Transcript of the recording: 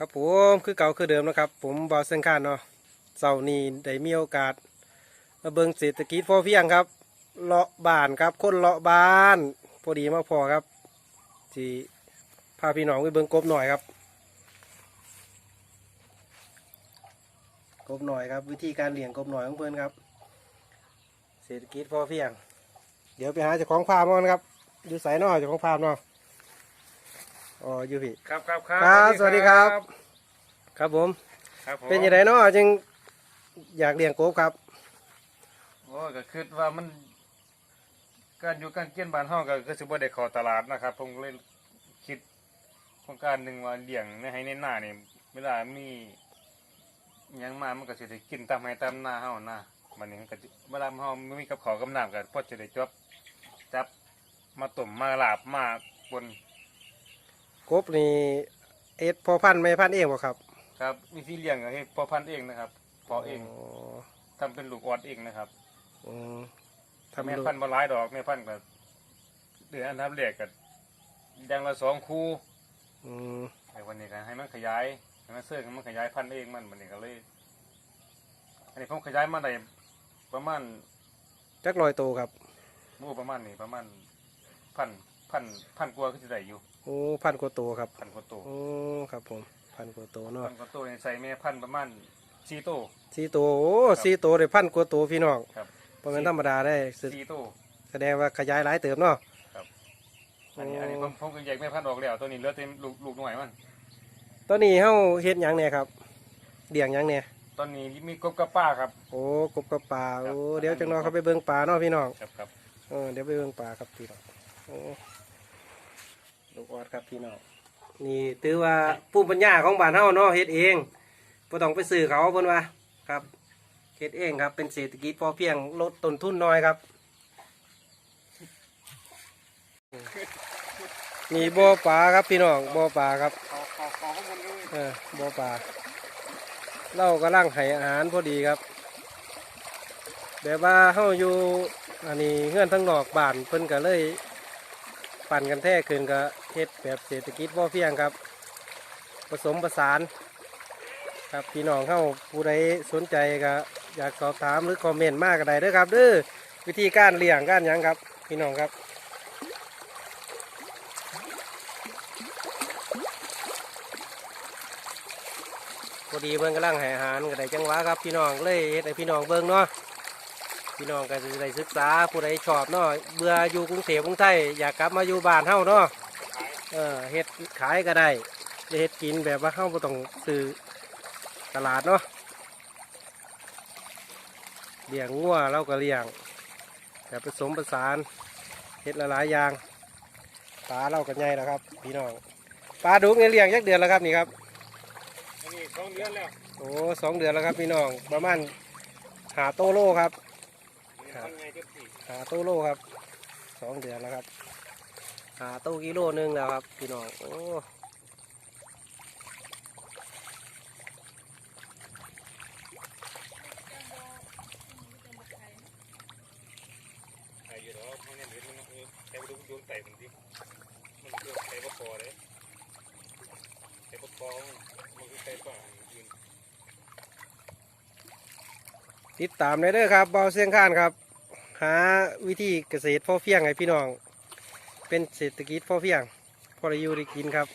ครับผมคือเก่าคือเดิมนะครับ ผมบอสเซนคานเนาะเสาร์นี้ได้มีโอกาส มาเบิ่งเศรษฐกิจพอเพียงครับเลาะบ้านครับ คนเลาะบ้านพอดีมากพอครับที่พาพี่น้องไปเบิ่งกบหน่อยครับ กบหน่อยครับ วิธีการเลี้ยงกบหน่อยของเพื่อนครับ เศรษฐกิจพอเพียง เดี๋ยวไปหาเจ้าของฟาร์มก่อนครับ อยู่ไสเนอเจ้าของฟาร์มเนาะ อ๋ออยู่พี่ ครับครับครัครับสวัสดีครับ ครับผม ครับผมเป็นยังไงเนาะจึงอยากเลี้ยงกบครับ โอ้ก็คิดว่ามัน การอยู่การเกี่ยนบ้านเฮาก็คือสิบ่ได้เข้าตลาดนะครับ ผมเลยคิดโครงการหนึ่งว่าเลี้ยงในให้ในหน้านี่เวลามีหยังมามันก็สิได้กินตามให้ตามหน้าเฮานะมันนี้มันก็สิเวลาเฮาไม่มีกับข้าวกับน้ำก็พอจะได้จบจับมาต้มมาลาบมาปน กบนี่เอ็ดพอพันธุ์ไม่พันธุ์เองบ่ครับครับวิธีเลี้ยงก็ให้พอพันธุ์เองนะครับเพาะเองอ๋อทำเป็นลูกออดเองนะครับอืมถ้าทำแม่ลูกพันธุ์มาหลายดอกแม่พันธุ์ก็เดือนอันดับแรกก็อย่างละสองคู่อืมแต่วันนี้ก็ให้มันขยายให้มันเสื่อมมันขยายพันธุ์เองมันวันนี้ก็เลย อันนี้ผมขยายมาได้ประมาณ จักลอยโตครับ หมู่ประมาณนี้ประมาณพันพันพันกว่าก็จะได้อยู่ โอ้พันกว่าโตครับพันกว่าตัวโอ้ครับผมพันกว่าโตเนาะพันกว่าตัวนี่ใส่แม่พันธุ์ประมาณสี่ตัวสี่โตโอ้สี่โตได้พันกว่าโตพี่น้องครับเพราะมันธรรมดาได้แสสี่ตัวแสดงว่าขยายหลายเติมเนาะอันนี้อันนี้ผมผมก็แยกแม่พันธุ์ออกแล้วตัวนี้เหลือเต็มลูกลูกหน่วยมันตอนนี้เฮาเฮ็ดหยังเนี่ยครับเลี้ยงหยังเนี่ยตอนนี้มีกบกับป้าครับ โอ้กบกับปลาครับโอ้เดี๋ยวจังน้อยเขาไปเบิ่งปลาเนาะพี่น้องครับครับเออเดี๋ยวไปเบิ่งปลาครับพี่น้องโอ้ ลูกออดครับพี่น้องนี่ถือว่าภูมิปัญญาของบ้านเฮาเนาะเฮ็ดเองบ่ต้องไปซื้อเขาเพิ่นว่าครับเฮ็ดเองครับ เป็นเศรษฐกิจพอเพียงลดต้นทุนน้อยครับนี่บ่อปลาครับพี่น้องบ่อปลาครับขอขอขอข้อมูลด้วยเออบ่อปลาเรากำลังให้อาหารพอดีครับแบบว่าเฮาอยู่อันนี้เงื่อนทั้งนอกบ้านเพิ่นก็เลย ปั่นกันแท้ขึ้นก็เฮ็ดแบบเศรษฐกิจพอเพียงครับ ผสมผสาน ครับพี่น้องเข้าผู้ใดสนใจก็อยากสอบถามหรือคอมเมนต์มากก็ได้เด้อครับเด้อวิธีการเลี้ยงการยังครับ พี่น้องครับพอดีเบิ่งกำลังให้อาหารก็ได้จังหวะครับพี่น้องเลยให้พี่น้องเบิ่งเนาะ พี่น้องก็จะได้ศึกษาผู้ใดชอบเนาะเบื่ออยู่กรุงเทพกรุงไทยอยากกลับมาอยู่บ้านเฮาเนาะเออเฮ็ดขายก็ได้หรือเฮ็ดกินแบบว่าเฮาบ่ต้องซื้อตลาดเนาะเลี้ยงงัวเราก็เลี้ยงแบบผสมผสานเฮ็ดหลายๆอย่างปลาเราก็ใหญ่แล้วครับ พี่น้องปลาดุกเนี่ยเลี้ยงยักเดือนแล้วครับนี่ครับอันนี้สองเดือนแล้วโอ้สองเดือนแล้วครับพี่น้องประมาณหาโตโลครับ นี่ทำไงเจ็บสี่หาโตโลครับสองเดือนแล้วครับ หาโตกิโลหนึงแล้วครับพี่น้องโอ้ไอ้อยู่ดอกมันเนี่ยเห็นมันเออใช้ไปดูโดนไต่มันดิมันคือใช้ปะคอเลยใช้ปะคอมันคือใช้ป่ายืนติดตามได้เด้อครับเบาเสียงข้านครับ หาวิธีเกษตรพ่อเพียงให้พี่น้อง เป็นเศรษฐกิจพ่อเพียงพอได้อยู่ได้กินครับ